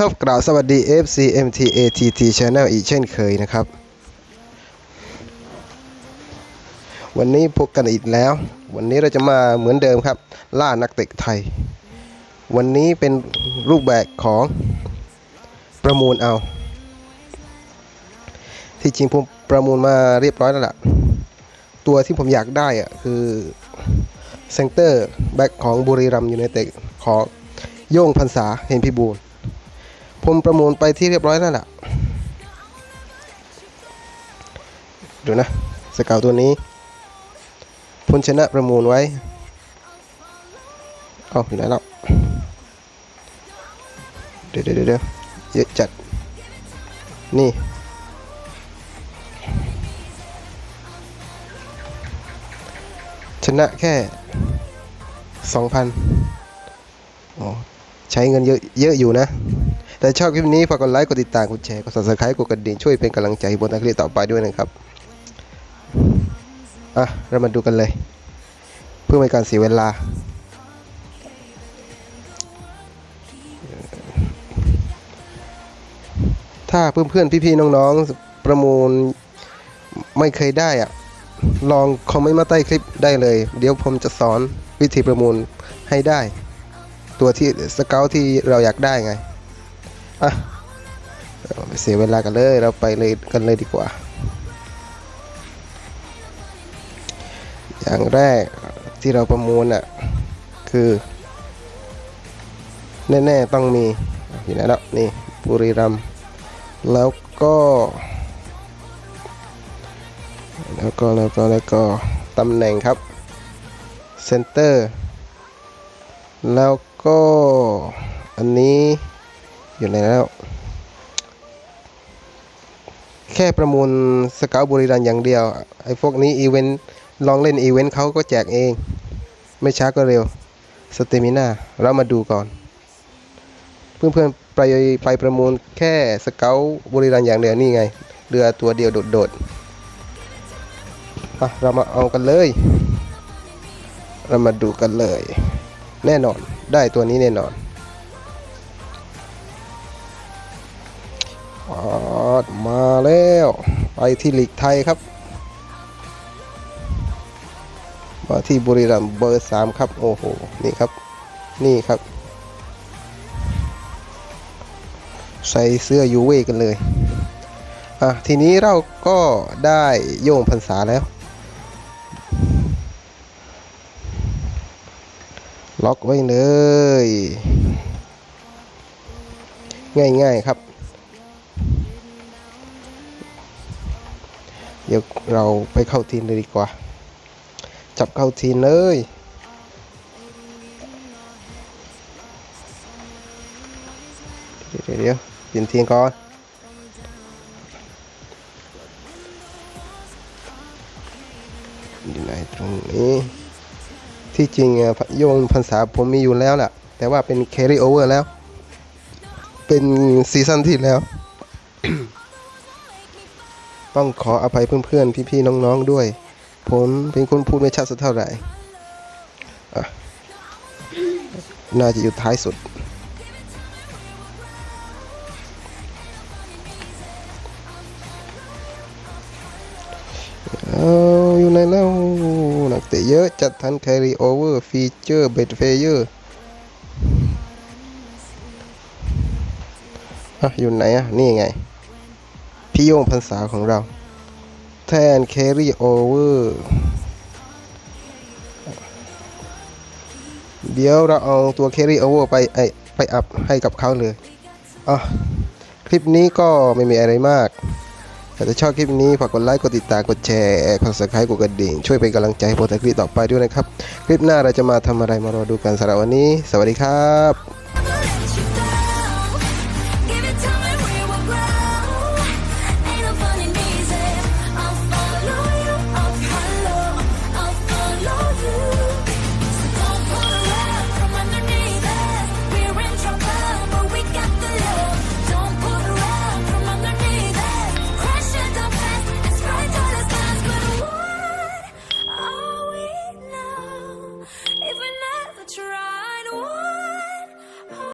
ครับกล่าวสวัสดี FC MTATT Channel อีกเช่นเคยนะครับ วันนี้พบกันอีกแล้ว วันนี้เราจะมาเหมือนเดิมครับ ล่านักเตะไทย วันนี้เป็นรูปแบบของประมูลเอา ที่จริงผมประมูลมาเรียบร้อยแล้วล่ะ ตัวที่ผมอยากได้อะคือเซนเตอร์แบ็กของบุรีรัมย์ยูไนเต็ดของโย่งพันษาเห็นพิบูล ผมประมูลไปที่เรียบร้อยแล้วล่ะดูนะสเกาวตัวนี้พลชนะประมูลไว้เอาอยู่ไหนแล้วเดี๋ยวเดี๋ยวเดี๋ยวเยอะจัด นี่ ชนะแค่สองพันอ๋อใช้เงินเยอะเยอะอยู่นะ แต่ชอบคลิปนี้ฝากกดไลค์ กดติดตาม กดแชร์ กด subscribe กดกระดิ่งช่วยเป็นกำลังใจให้บนนักคลิต่อไปด้วยนะครับ อะ เรามาดูกันเลย เพื่อไม่การเสียเวลา ถ้าเพื่อนๆ พี่ๆ น้องๆ ประมูลไม่เคยได้อะลองคอมเมนต์มาใต้คลิปได้เลย เดี๋ยวผมจะสอนวิธีประมูลให้ได้ ตัวที่สเกลที่เราอยากได้ไง อะเราไม่เสียเวลากันเลยเราไปเลยกันเลยดีกว่า อย่างแรกที่เราประมูลอะคือ แน่ๆต้องมีอยู่ไหนแล้วนี่บุรีรัมแล้วก็ แล้วก็แล้วก็แล้วก็ตำแหน่งครับเซนเตอร์แล้วก็อันนี้ อยู่แล้ว แค่ประมูลสเกลบุรีรัมย์อย่างเดียว ไอ้พวกนี้อีเวนต์ลองเล่นอีเวนต์เขาก็แจกเอง ไม่ช้าก็เร็ว สเตมิน่าเรามาดูก่อน เพื่อนๆไปไปประมูลแค่สเกลบุรีรัมย์อย่างเดียวนี่ไง เรือตัวเดียวโดดๆอะเรามาเอากันเลย เรามาดูกันเลย แน่นอนได้ตัวนี้แน่นอน มาแล้วไปที่ลีกไทยครับมาที่บุรีรัมย์เบอร์สามครับ โอ้โห นี่ครับ นี่ครับ ใส่เสื้อยูเว่กันเลย อะ ทีนี้เราก็ได้โย่งพรรษาแล้ว ล็อกไว้เลย ง่ายๆครับ เดี๋ยวเราไปเข้าทีมเลยดีกว่า จับเข้าทีมเลยเดี๋ยวเดี๋ยวเดี๋ยวเปลี่ยนทีมก่อนอยู่ไหนตรงนี้ ที่จริงอะโยงพรรษาผมมีอยู่แล้วแหละแต่ว่าเป็น carry over แล้ว เป็นซีซั่นที่แล้ว ต้องขออภัยเพื่อนๆ พี่ๆ น้องๆ ด้วย ผมเป็นคนพูดไม่ชัดสักเท่าไหร่ น่าจะอยู่ท้ายสุด เอาอยู่ไหนแล้ว นักเตะเยอะจัดทัน carry over feature bet fair อะอยู่ไหนอะ นี่ไง พี่โยงพรรษาของเรา แทน carry over เดี๋ยวเราเอาตัว carry over ไปไอไปอัพให้กับเขาเลยอะคลิปนี้ก็ไม่มีอะไรมากถ้าชอบคลิปนี้ฝากกดไลค์ กดติดตาม กดแชร์ กด subscribe กดกระดิ่ง ช่วยเป็นกำลังใจให้โปรเจกต์ต่อไปด้วยนะครับ คลิปหน้าเราจะมาทำอะไรมารอดูกันสำหรับวันนี้ สวัสดีครับ